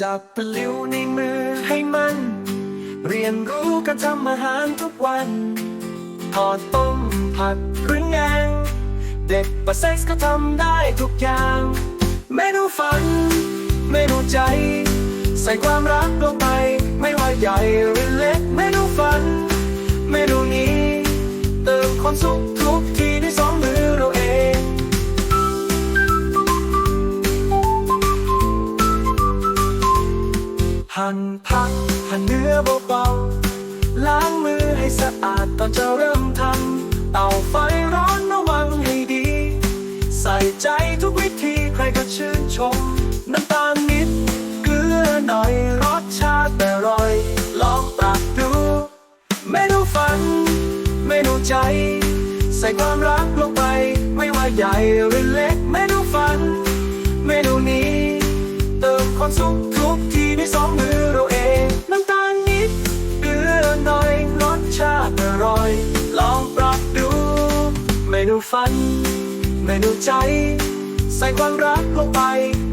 จับปลิวในมือให้มัน เรียนรู้การทำอาหารทุกวันทอดต้มผัดหรือแงงเด็กประเซ็กก็ทำได้ทุกอย่างเมนูฝันเมนูใจ ใส่ความรักลงไป ไม่ว่าใหญ่หรือเล็กเมนูฝัน เมนูนี้ เติมความสุขทุกที หั่นผักหั่นเนื้อเบาๆล้างมือให้สะอาดตอนจะเริ่มทำเตาไฟร้อนระวังให้ดี ใส่ใจทุกวิธีใครก็ชื่นชม น้ำตาลนิด เกลือหน่อยรสชาติอร่อย ลองปรับดูเมนูฝันเมนูใจ ใส่ความรักลงไป ไม่ว่าใหญ่หรือเล็กเมนูฝัน เมนูนี้ เติมความสุขทุกที นูฝัน เมนูใจ ใส่ความรักลงไป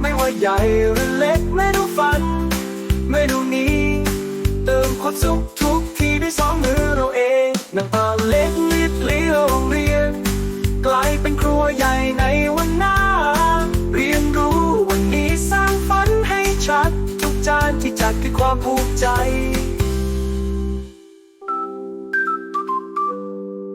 ไม่ว่าใหญ่หรือเล็กเมนูฝัน เมนูนี้ เติมความสุขทุกทีด้วยสองมือเราเองน้ำตาเล็กนิดเลี้ยวโรงเรียน กลายเป็นครัวใหญ่ในวันหน้า เรียนรู้วันนี้สร้างฝันให้ชัด ทุกจานที่จัดคือความภูมิใจ